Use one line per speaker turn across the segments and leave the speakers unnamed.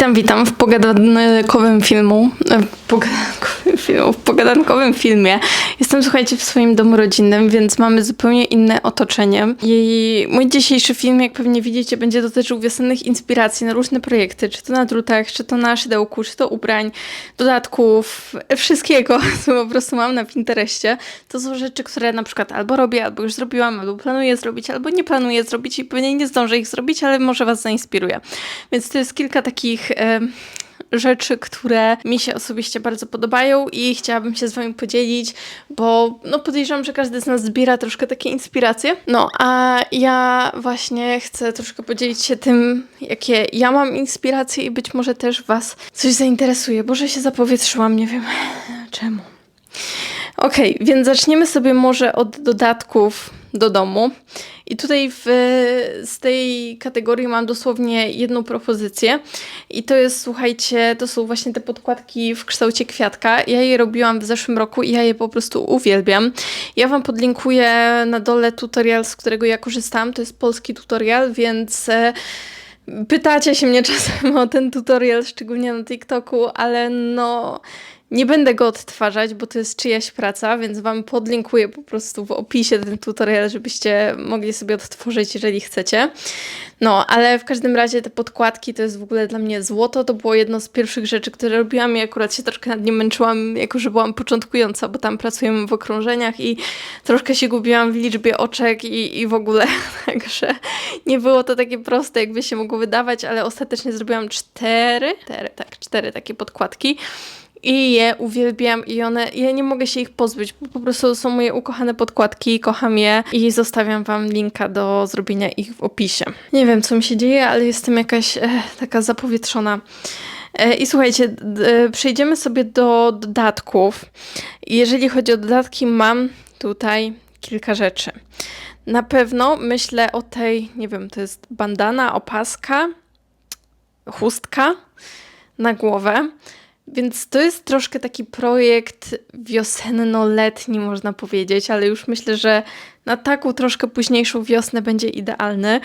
Witam, witam w pogadankowym filmu. e, W pogadankowym, filmie. Jestem, słuchajcie, w swoim domu rodzinnym, więc mamy zupełnie inne otoczenie. I mój dzisiejszy film, jak pewnie widzicie, będzie dotyczył wiosennych inspiracji na różne projekty, czy to na drutach, czy to na szydełku, czy to ubrań, dodatków, wszystkiego, co po prostu mam na Pinterestie. To są rzeczy, które na przykład albo robię, albo już zrobiłam, albo planuję zrobić, albo nie planuję zrobić i pewnie nie zdążę ich zrobić, ale może Was zainspiruje. Więc to jest kilka takich e, rzeczy, które mi się osobiście bardzo podobają i chciałabym się z Wami podzielić, bo no podejrzewam, że każdy z nas zbiera troszkę takie inspiracje. No, a ja właśnie chcę troszkę podzielić się tym, jakie ja mam inspiracje i być może też Was coś zainteresuje. Boże, się zapowietrzyłam, nie wiem czemu. Okej, więc zaczniemy sobie może od dodatków do domu. I tutaj w, z tej kategorii mam dosłownie jedną propozycję. I to jest, słuchajcie, to są właśnie te podkładki w kształcie kwiatka. Ja je robiłam w zeszłym roku i ja je po prostu uwielbiam. Ja Wam podlinkuję na dole tutorial, z którego ja korzystam. To jest polski tutorial, więc... E, Pytacie się mnie czasem o ten tutorial, szczególnie na TikToku, ale no nie będę go odtwarzać, bo to jest czyjaś praca, więc Wam podlinkuję po prostu w opisie ten tutorial, żebyście mogli sobie odtworzyć, jeżeli chcecie. No, ale w każdym razie te podkładki to jest w ogóle dla mnie złoto. To było jedno z pierwszych rzeczy, które robiłam i akurat się troszkę nad nim męczyłam, jako że byłam początkująca, bo tam pracujemy w okrążeniach i troszkę się gubiłam w liczbie oczek i, i w ogóle, także nie było to takie proste, jakby się mogło wydawać, ale ostatecznie zrobiłam cztery, cztery tak, cztery takie podkładki. I je uwielbiam i one, ja nie mogę się ich pozbyć, bo po prostu są moje ukochane podkładki, kocham je i zostawiam Wam linka do zrobienia ich w opisie. Nie wiem, co mi się dzieje, ale jestem jakaś e, taka zapowietrzona. E, I słuchajcie, e, przejdziemy sobie do dodatków. Jeżeli chodzi o dodatki, mam tutaj kilka rzeczy. Na pewno myślę o tej, nie wiem, to jest bandana, opaska, chustka na głowę. Więc to jest troszkę taki projekt wiosenno-letni, można powiedzieć, ale już myślę, że na taką troszkę późniejszą wiosnę będzie idealny.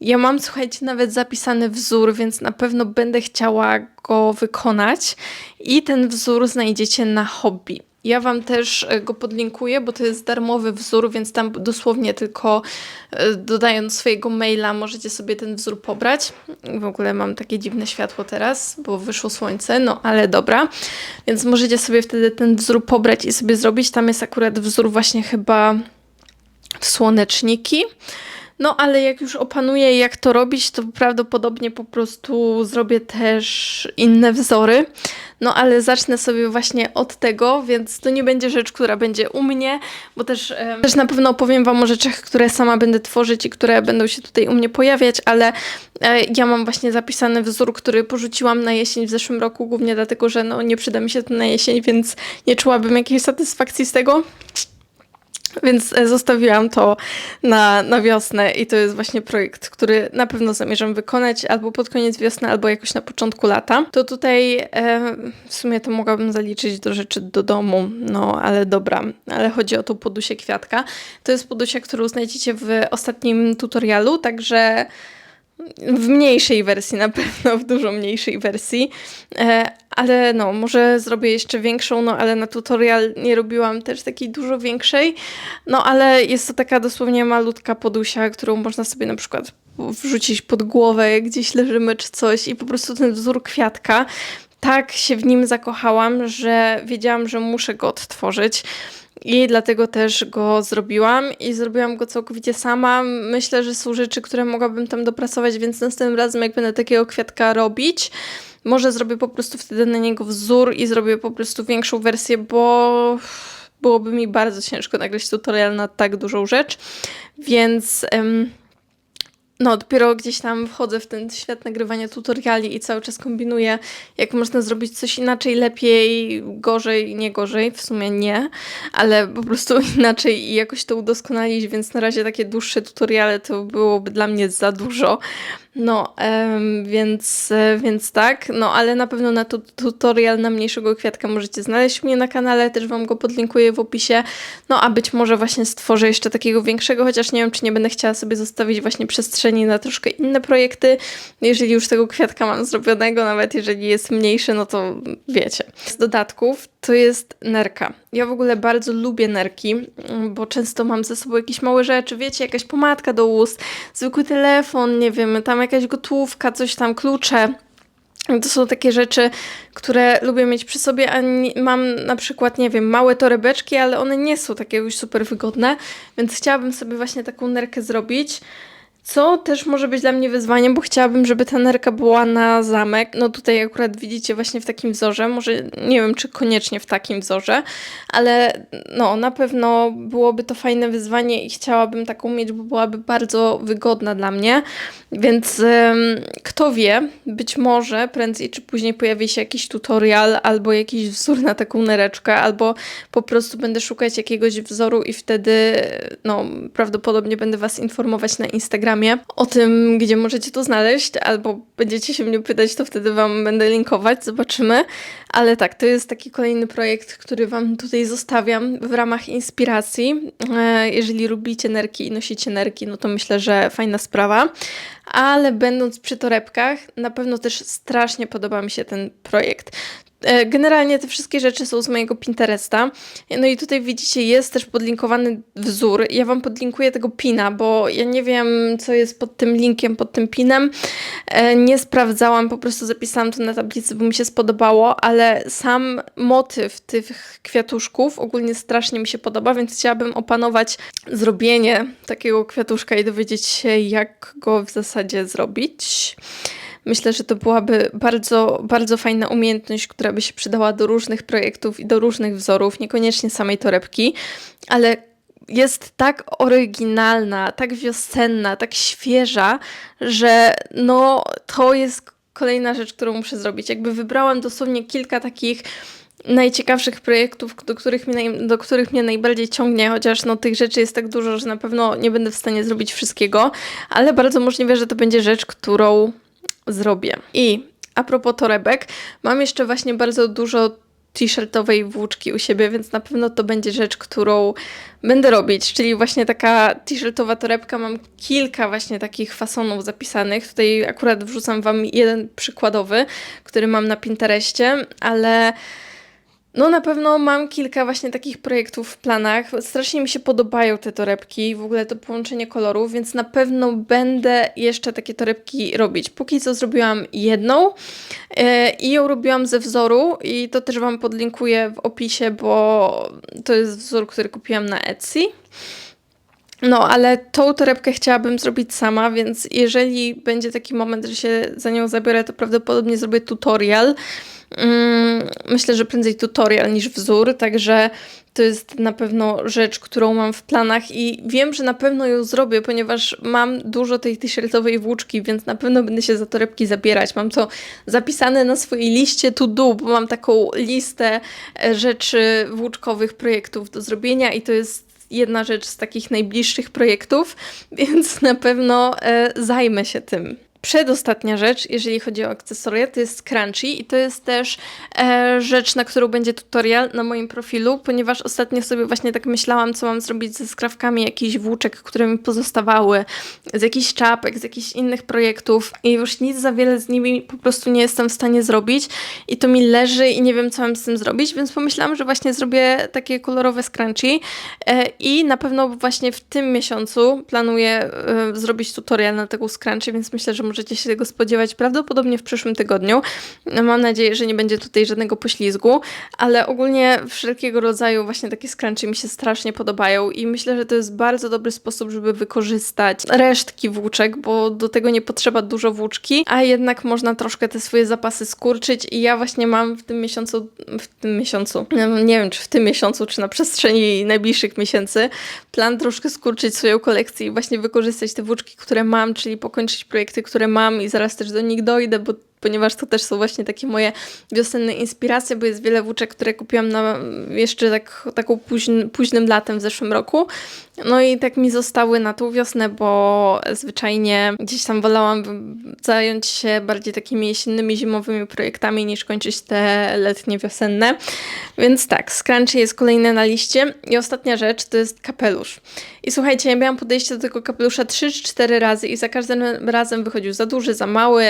Ja mam, słuchajcie, nawet zapisany wzór, więc na pewno będę chciała go wykonać i ten wzór znajdziecie na hobby. Ja Wam też e, go podlinkuję, bo to jest darmowy wzór, więc tam dosłownie tylko e, dodając swojego maila możecie sobie ten wzór pobrać. W ogóle mam takie dziwne światło teraz, bo wyszło słońce, no ale dobra. Więc możecie sobie wtedy ten wzór pobrać i sobie zrobić. Tam jest akurat wzór właśnie chyba słoneczniki. No, ale jak już opanuję, jak to robić, to prawdopodobnie po prostu zrobię też inne wzory. No, ale zacznę sobie właśnie od tego, więc to nie będzie rzecz, która będzie u mnie, bo też, też na pewno opowiem Wam o rzeczach, które sama będę tworzyć i które będą się tutaj u mnie pojawiać, ale e, ja mam właśnie zapisany wzór, który porzuciłam na jesień w zeszłym roku, głównie dlatego, że no, nie przyda mi się to na jesień, więc nie czułabym jakiejś satysfakcji z tego. Więc e, zostawiłam to na, na wiosnę i to jest właśnie projekt, który na pewno zamierzam wykonać albo pod koniec wiosny, albo jakoś na początku lata. To tutaj e, w sumie to mogłabym zaliczyć do rzeczy do domu, no ale dobra, ale chodzi o tą podusię kwiatka. To jest podusia, którą znajdziecie w ostatnim tutorialu, także w mniejszej wersji, na pewno w dużo mniejszej wersji, e, ale no, może zrobię jeszcze większą, no ale na tutorial nie robiłam też takiej dużo większej, no ale jest to taka dosłownie malutka podusia, którą można sobie na przykład wrzucić pod głowę, jak gdzieś leżymy czy coś i po prostu ten wzór kwiatka, tak się w nim zakochałam, że wiedziałam, że muszę go odtworzyć. I dlatego też go zrobiłam i zrobiłam go całkowicie sama. Myślę, że są rzeczy, które mogłabym tam dopracować, więc następnym razem, jak będę takiego kwiatka robić, może zrobię po prostu wtedy na niego wzór i zrobię po prostu większą wersję, bo byłoby mi bardzo ciężko nagrać tutorial na tak dużą rzecz. Więc. em, no, dopiero gdzieś tam wchodzę w ten świat nagrywania tutoriali i cały czas kombinuję, jak można zrobić coś inaczej, lepiej, gorzej, nie gorzej, w sumie nie, ale po prostu inaczej i jakoś to udoskonalić, więc na razie takie dłuższe tutoriale to byłoby dla mnie za dużo. No, em, więc, e, więc tak, no ale na pewno na tu tutorial na mniejszego kwiatka możecie znaleźć mnie na kanale, też Wam go podlinkuję w opisie. No a być może właśnie stworzę jeszcze takiego większego, chociaż nie wiem, czy nie będę chciała sobie zostawić właśnie przestrzeni przestrzeni na troszkę inne projekty. Jeżeli już tego kwiatka mam zrobionego, nawet jeżeli jest mniejszy, no to wiecie. Z dodatków to jest nerka. Ja w ogóle bardzo lubię nerki, bo często mam ze sobą jakieś małe rzeczy, wiecie, jakaś pomadka do ust, zwykły telefon, nie wiem, tam jakaś gotówka, coś tam, klucze. To są takie rzeczy, które lubię mieć przy sobie, a mam na przykład, nie wiem, małe torebeczki, ale one nie są takie już super wygodne, więc chciałabym sobie właśnie taką nerkę zrobić. Co też może być dla mnie wyzwaniem, bo chciałabym, żeby ta nerka była na zamek. No tutaj akurat widzicie właśnie w takim wzorze, może nie wiem, czy koniecznie w takim wzorze, ale no na pewno byłoby to fajne wyzwanie i chciałabym taką mieć, bo byłaby bardzo wygodna dla mnie. Więc ym, kto wie, być może prędzej czy później pojawi się jakiś tutorial albo jakiś wzór na taką nereczkę, albo po prostu będę szukać jakiegoś wzoru i wtedy no prawdopodobnie będę Was informować na Instagramie o tym, gdzie możecie to znaleźć, albo będziecie się mnie pytać, to wtedy Wam będę linkować, zobaczymy. Ale tak, to jest taki kolejny projekt, który Wam tutaj zostawiam w ramach inspiracji. E, Jeżeli lubicie nerki i nosicie nerki, no to myślę, że fajna sprawa. Ale będąc przy torebkach, na pewno też strasznie podoba mi się ten projekt. E, Generalnie te wszystkie rzeczy są z mojego Pinteresta. No i tutaj widzicie, jest też podlinkowany wzór. Ja Wam podlinkuję tego pina, bo ja nie wiem, co jest pod tym linkiem, pod tym pinem. E, Nie sprawdzałam, po prostu zapisałam to na tablicy, bo mi się spodobało, ale sam motyw tych kwiatuszków ogólnie strasznie mi się podoba, więc chciałabym opanować zrobienie takiego kwiatuszka i dowiedzieć się, jak go w zasadzie zrobić. Myślę, że to byłaby bardzo, bardzo fajna umiejętność, która by się przydała do różnych projektów i do różnych wzorów, niekoniecznie samej torebki, ale jest tak oryginalna, tak wiosenna, tak świeża, że no to jest kolejna rzecz, którą muszę zrobić. Jakby wybrałam dosłownie kilka takich najciekawszych projektów, do których, mnie do których mnie najbardziej ciągnie, chociaż no, tych rzeczy jest tak dużo, że na pewno nie będę w stanie zrobić wszystkiego, ale bardzo możliwe, że to będzie rzecz, którą zrobię. I a propos torebek, mam jeszcze właśnie bardzo dużo t-shirtowej włóczki u siebie, więc na pewno to będzie rzecz, którą będę robić, czyli właśnie taka t-shirtowa torebka. Mam kilka właśnie takich fasonów zapisanych. Tutaj akurat wrzucam Wam jeden przykładowy, który mam na Pinterestie, ale no na pewno mam kilka właśnie takich projektów w planach. Strasznie mi się podobają te torebki, w ogóle to połączenie kolorów, więc na pewno będę jeszcze takie torebki robić. Póki co zrobiłam jedną e, i ją robiłam ze wzoru i to też Wam podlinkuję w opisie, bo to jest wzór, który kupiłam na Etsy. No, ale tą torebkę chciałabym zrobić sama, więc jeżeli będzie taki moment, że się za nią zabiorę, to prawdopodobnie zrobię tutorial. Mm, myślę, że prędzej tutorial niż wzór, także to jest na pewno rzecz, którą mam w planach i wiem, że na pewno ją zrobię, ponieważ mam dużo tej t-shirtowej włóczki, więc na pewno będę się za torebki zabierać. Mam to zapisane na swojej liście to do, bo mam taką listę e, rzeczy włóczkowych, projektów do zrobienia i to jest jedna rzecz z takich najbliższych projektów, więc na pewno e, zajmę się tym. Przedostatnia rzecz, jeżeli chodzi o akcesoria, to jest scrunchie i to jest też e, rzecz, na którą będzie tutorial na moim profilu, ponieważ ostatnio sobie właśnie tak myślałam, co mam zrobić ze skrawkami jakichś włóczek, które mi pozostawały, z jakichś czapek, z jakichś innych projektów i już nic za wiele z nimi po prostu nie jestem w stanie zrobić i to mi leży i nie wiem, co mam z tym zrobić, więc pomyślałam, że właśnie zrobię takie kolorowe scrunchie e, i na pewno właśnie w tym miesiącu planuję e, zrobić tutorial na tego scrunchie, więc myślę, że możecie się tego spodziewać prawdopodobnie w przyszłym tygodniu. No, Mam nadzieję, że nie będzie tutaj żadnego poślizgu, ale ogólnie wszelkiego rodzaju właśnie takie scrunchie mi się strasznie podobają i myślę, że to jest bardzo dobry sposób, żeby wykorzystać resztki włóczek, bo do tego nie potrzeba dużo włóczki, a jednak można troszkę te swoje zapasy skurczyć i ja właśnie mam w tym miesiącu, w tym miesiącu, nie wiem czy w tym miesiącu, czy na przestrzeni najbliższych miesięcy, plan troszkę skurczyć swoją kolekcję i właśnie wykorzystać te włóczki, które mam, czyli pokończyć projekty, które mam i zaraz też do nich dojdę, bo ponieważ to też są właśnie takie moje wiosenne inspiracje, bo jest wiele włóczek, które kupiłam na jeszcze tak, taką późn, późnym latem w zeszłym roku, No i tak mi zostały na tą wiosnę, bo zwyczajnie gdzieś tam wolałam zająć się bardziej takimi jesiennymi, zimowymi projektami niż kończyć te letnie, wiosenne. Więc tak, scrunchie jest kolejne na liście. I ostatnia rzecz to jest kapelusz. I słuchajcie, ja miałam podejście do tego kapelusza 3 czy 4 razy i za każdym razem wychodził za duży, za mały,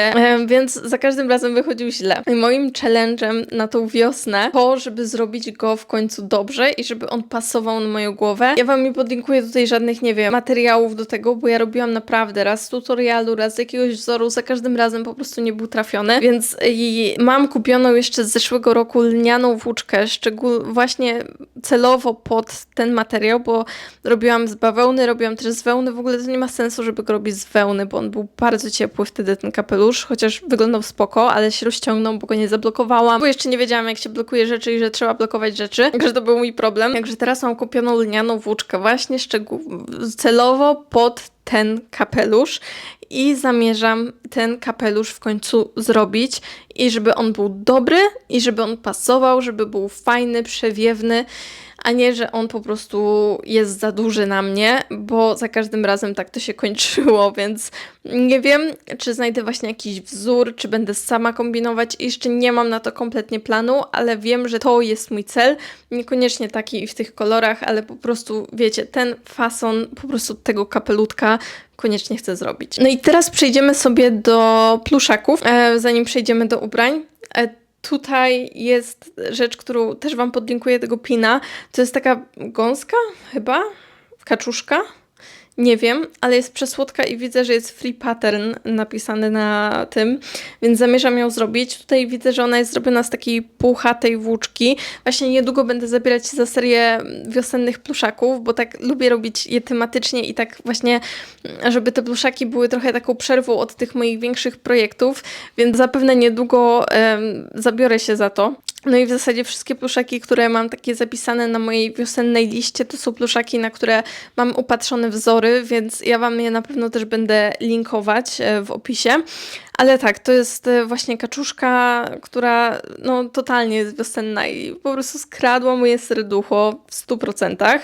więc za każdym razem wychodził źle. I moim challenge'em na tą wiosnę to, żeby zrobić go w końcu dobrze i żeby on pasował na moją głowę. Ja wam nie podlinkuję tutaj żadnych, nie wiem, materiałów do tego, bo ja robiłam naprawdę raz tutorialu, raz jakiegoś wzoru, za każdym razem po prostu nie był trafiony, więc i mam kupioną jeszcze z zeszłego roku lnianą włóczkę, szczególnie właśnie celowo pod ten materiał, bo robiłam z bawełny, robiłam też z wełny, w ogóle to nie ma sensu, żeby go robić z wełny, bo on był bardzo ciepły wtedy ten kapelusz, chociaż wyglądał spoko, ale się rozciągnął, bo go nie zablokowałam, bo jeszcze nie wiedziałam jak się blokuje rzeczy i że trzeba blokować rzeczy, także to był mój problem. Także teraz mam kupioną lnianą włóczkę właśnie celowo pod ten kapelusz i zamierzam ten kapelusz w końcu zrobić i żeby on był dobry i żeby on pasował, żeby był fajny, przewiewny a nie, że on po prostu jest za duży na mnie, bo za każdym razem tak to się kończyło, więc nie wiem, czy znajdę właśnie jakiś wzór, czy będę sama kombinować. Jeszcze nie mam na to kompletnie planu, ale wiem, że to jest mój cel. Niekoniecznie taki w tych kolorach, ale po prostu, wiecie, ten fason po prostu tego kapelutka koniecznie chcę zrobić. No i teraz przejdziemy sobie do pluszaków, e, zanim przejdziemy do ubrań. Tutaj jest rzecz, którą też Wam podlinkuję tego pina. To jest taka gąska chyba, kaczuszka nie wiem, ale jest przesłodka i widzę, że jest free pattern napisany na tym, więc zamierzam ją zrobić. Tutaj widzę, że ona jest zrobiona z takiej puchatej włóczki. Właśnie niedługo będę zabierać się za serię wiosennych pluszaków, bo tak lubię robić je tematycznie i tak właśnie, żeby te pluszaki były trochę taką przerwą od tych moich większych projektów, więc zapewne niedługo um, zabiorę się za to. No i w zasadzie wszystkie pluszaki, które mam takie zapisane na mojej wiosennej liście, to są pluszaki, na które mam upatrzone wzory, więc ja Wam je na pewno też będę linkować e, w opisie. Ale tak, to jest e, właśnie kaczuszka, która no totalnie jest wiosenna i po prostu skradła moje serducho w 100%.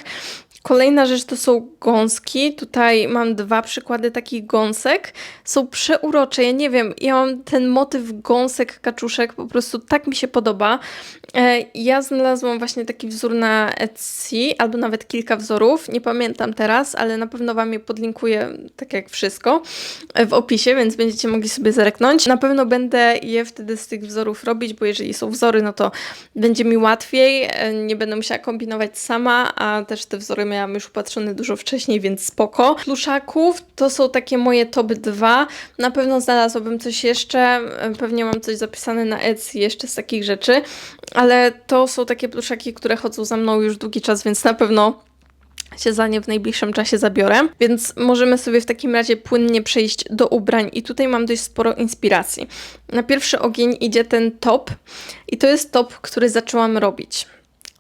Kolejna rzecz to są gąski. Tutaj mam dwa przykłady takich gąsek. Są przeurocze. Ja nie wiem, ja mam ten motyw gąsek, kaczuszek, po prostu tak mi się podoba. E, ja znalazłam właśnie taki wzór na Etsy, albo nawet kilka wzorów. Nie pamiętam teraz, ale na pewno Wam je podlinkuję, tak jak wszystko, w opisie, więc będziecie mogli sobie zerknąć. Na pewno będę je wtedy z tych wzorów robić, bo jeżeli są wzory, no to będzie mi łatwiej. E, nie będę musiała kombinować sama, a też te wzory miałam już upatrzone dużo wcześniej, więc spoko. Pluszaków to są takie moje top 2. Na pewno znalazłabym coś jeszcze, pewnie mam coś zapisane na Etsy jeszcze z takich rzeczy, ale to są takie pluszaki, które chodzą za mną już długi czas, więc na pewno się za nie w najbliższym czasie zabiorę. Więc możemy sobie w takim razie płynnie przejść do ubrań i tutaj mam dość sporo inspiracji. Na pierwszy ogień idzie ten top i to jest top, który zaczęłam robić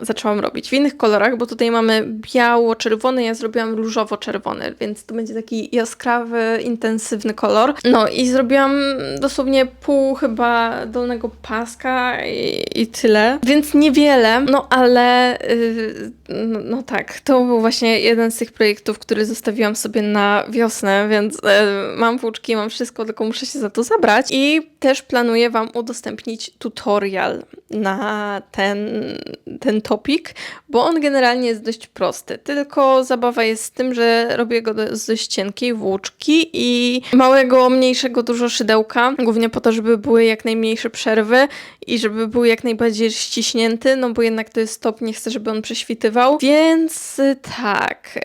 zaczęłam robić w innych kolorach, bo tutaj mamy biało-czerwony, ja zrobiłam różowo-czerwony, więc to będzie taki jaskrawy, intensywny kolor. No i zrobiłam dosłownie pół chyba dolnego paska i, i tyle, więc niewiele, no ale yy, no, no, tak, to był właśnie jeden z tych projektów, który zostawiłam sobie na wiosnę, więc yy, mam włóczki, mam wszystko, tylko muszę się za to zabrać i też planuję Wam udostępnić tutorial na ten, ten topik, bo on generalnie jest dość prosty. Tylko zabawa jest z tym, że robię go z dość cienkiej włóczki i małego, mniejszego dużo szydełka, głównie po to, żeby były jak najmniejsze przerwy i żeby był jak najbardziej ściśnięty, no bo jednak to jest top, nie chcę, żeby on prześwitywał. Więc tak,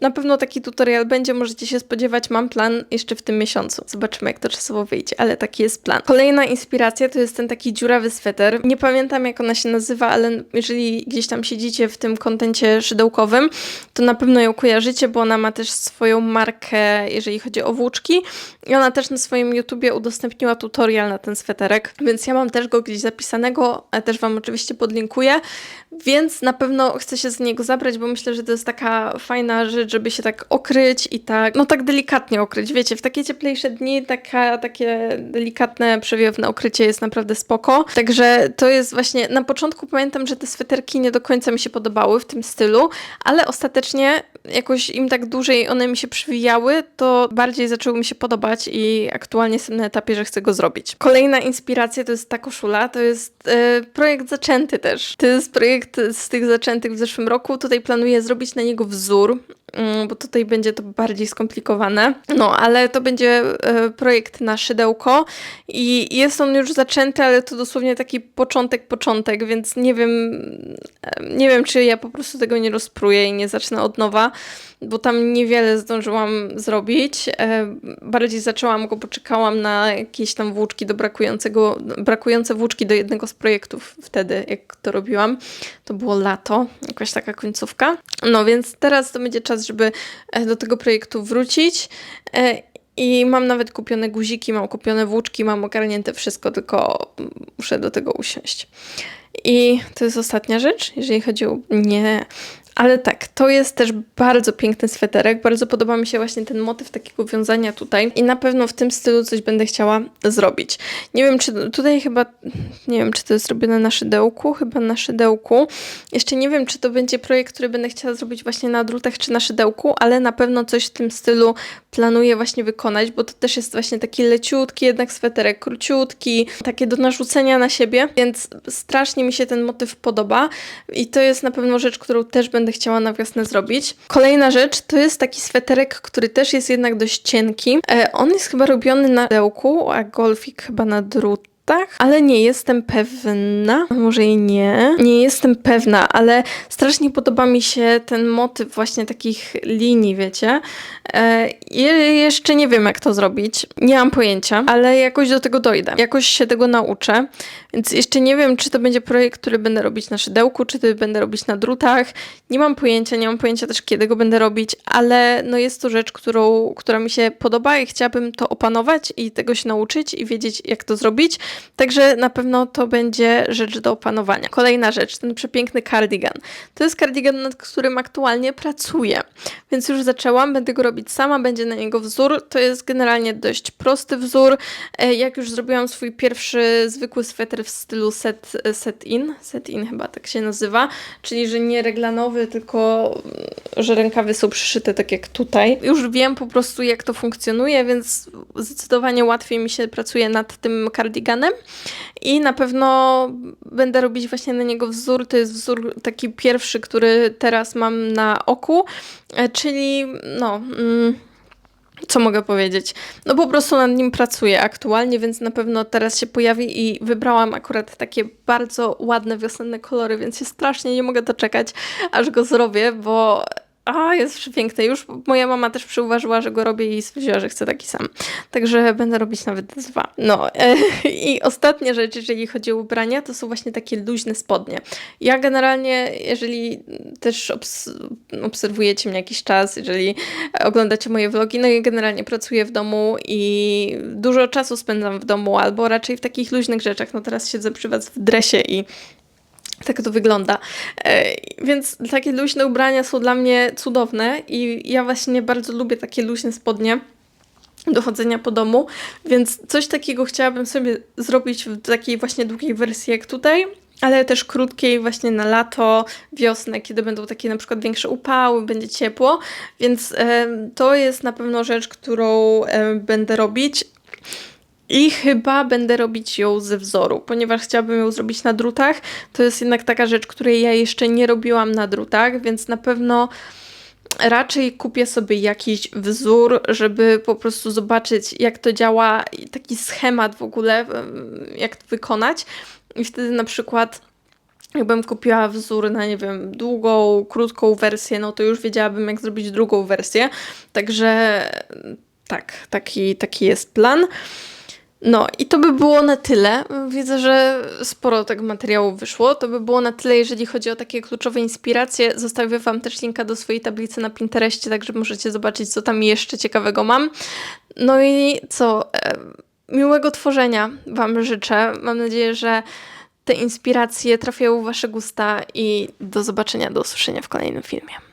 na pewno taki tutorial będzie, możecie się spodziewać, mam plan jeszcze w tym miesiącu. Zobaczymy, jak to czasowo wyjdzie, ale taki jest plan. Kolejna inspiracja to jest ten taki dziurawy sweter. Nie pamiętam, jak ona się nazywa, ale jeżeli gdzieś tam siedzicie w tym kontencie szydełkowym, to na pewno ją kojarzycie, bo ona ma też swoją markę, jeżeli chodzi o włóczki i ona też na swoim YouTubie udostępniła tutorial na ten sweterek, więc ja mam też go gdzieś zapisanego, ale też Wam oczywiście podlinkuję, więc na pewno chcę się z niego zabrać, bo myślę, że to jest taka fajna rzecz, żeby się tak okryć i tak, no tak delikatnie okryć, wiecie, w takie cieplejsze dni taka, takie delikatne, przewiewne okrycie jest naprawdę spoko, także to jest właśnie, na początku pamiętam, że te sweterki nie do końca mi się podobały w tym stylu, ale ostatecznie jakoś im tak dłużej one mi się przywijały, to bardziej zaczęły mi się podobać i aktualnie jestem na etapie, że chcę go zrobić. Kolejna inspiracja to jest ta koszula, to jest e, projekt zaczęty też. To jest projekt z tych zaczętych w zeszłym roku. Tutaj planuję zrobić na niego wzór, bo tutaj będzie to bardziej skomplikowane. No, ale to będzie e, projekt na szydełko i jest on już zaczęty, ale to dosłownie taki początek, początek, więc nie wiem, e, nie wiem, czy ja po prostu tego nie rozpruję i nie zacznę od nowa, bo tam niewiele zdążyłam zrobić. E, Bardziej zaczęłam go, poczekałam na jakieś tam włóczki do brakującego, brakujące włóczki do jednego z projektów wtedy, jak to robiłam. To było lato, jakaś taka końcówka. No więc teraz to będzie czas, żeby e, do tego projektu wrócić. E, I mam nawet kupione guziki, mam kupione włóczki, mam ogarnięte wszystko, tylko muszę do tego usiąść. I to jest ostatnia rzecz, jeżeli chodzi o. Nie. Ale tak, to jest też bardzo piękny sweterek. Bardzo podoba mi się właśnie ten motyw takiego wiązania tutaj. I na pewno w tym stylu coś będę chciała zrobić. Nie wiem, czy tutaj chyba. Nie wiem, czy to jest zrobione na szydełku. Chyba na szydełku. Jeszcze nie wiem, czy to będzie projekt, który będę chciała zrobić właśnie na drutach, czy na szydełku, ale na pewno coś w tym stylu planuję właśnie wykonać, bo to też jest właśnie taki leciutki, jednak sweterek króciutki, takie do narzucenia na siebie, więc strasznie mi się ten motyw podoba i to jest na pewno rzecz, którą też będę chciała na wiosnę zrobić. Kolejna rzecz to jest taki sweterek, który też jest jednak dość cienki. E, on jest chyba robiony na dełku, a golfik chyba na drut ale nie jestem pewna. Może i nie. Nie jestem pewna, ale strasznie podoba mi się ten motyw właśnie takich linii, wiecie. E, je, jeszcze nie wiem, jak to zrobić. Nie mam pojęcia, ale jakoś do tego dojdę. Jakoś się tego nauczę. Więc jeszcze nie wiem, czy to będzie projekt, który będę robić na szydełku, czy to będę robić na drutach. Nie mam pojęcia, nie mam pojęcia też, kiedy go będę robić, ale no jest to rzecz, którą, która mi się podoba i chciałabym to opanować i tego się nauczyć i wiedzieć, jak to zrobić. Także na pewno to będzie rzecz do opanowania. Kolejna rzecz, ten przepiękny cardigan. To jest cardigan, nad którym aktualnie pracuję, więc już zaczęłam, będę go robić sama, będzie na niego wzór. To jest generalnie dość prosty wzór. E, Jak już zrobiłam swój pierwszy zwykły sweter w stylu set, set in, set in chyba tak się nazywa, czyli że nie reglanowy, tylko mm, że rękawy są przyszyte tak jak tutaj. Już wiem po prostu jak to funkcjonuje, więc zdecydowanie łatwiej mi się pracuje nad tym i na pewno będę robić właśnie na niego wzór. To jest wzór taki pierwszy, który teraz mam na oku, e, czyli no. Mm, co mogę powiedzieć? No po prostu nad nim pracuję aktualnie, więc na pewno teraz się pojawi i wybrałam akurat takie bardzo ładne wiosenne kolory, więc się strasznie nie mogę doczekać, aż go zrobię, bo a, jest przepiękny. Już moja mama też przyuważyła, że go robię i stwierdziła, że chce taki sam. Także będę robić nawet dwa. No i ostatnia rzecz, jeżeli chodzi o ubrania, to są właśnie takie luźne spodnie. Ja generalnie, jeżeli też obs obserwujecie mnie jakiś czas, jeżeli oglądacie moje vlogi, no ja generalnie pracuję w domu i dużo czasu spędzam w domu, albo raczej w takich luźnych rzeczach. No teraz siedzę przy was w dresie i tak to wygląda. E, Więc takie luźne ubrania są dla mnie cudowne i ja właśnie bardzo lubię takie luźne spodnie do chodzenia po domu, więc coś takiego chciałabym sobie zrobić w takiej właśnie długiej wersji jak tutaj, ale też krótkiej właśnie na lato, wiosnę, kiedy będą takie na przykład większe upały, będzie ciepło, więc to jest na pewno rzecz, którą będę robić. I chyba będę robić ją ze wzoru, ponieważ chciałabym ją zrobić na drutach. To jest jednak taka rzecz, której ja jeszcze nie robiłam na drutach, więc na pewno raczej kupię sobie jakiś wzór, żeby po prostu zobaczyć, jak to działa, taki schemat w ogóle, jak to wykonać. I wtedy na przykład. Jakbym kupiła wzór na, nie wiem, długą, krótką wersję, no to już wiedziałabym, jak zrobić drugą wersję. Także tak, taki, taki jest plan. No i to by było na tyle. Widzę, że sporo tego materiału wyszło. To by było na tyle, jeżeli chodzi o takie kluczowe inspiracje. Zostawię Wam też linka do swojej tablicy na Pinterestie, także możecie zobaczyć, co tam jeszcze ciekawego mam. No i co? E, Miłego tworzenia Wam życzę. Mam nadzieję, że te inspiracje trafiają w Wasze gusta i do zobaczenia, do usłyszenia w kolejnym filmie.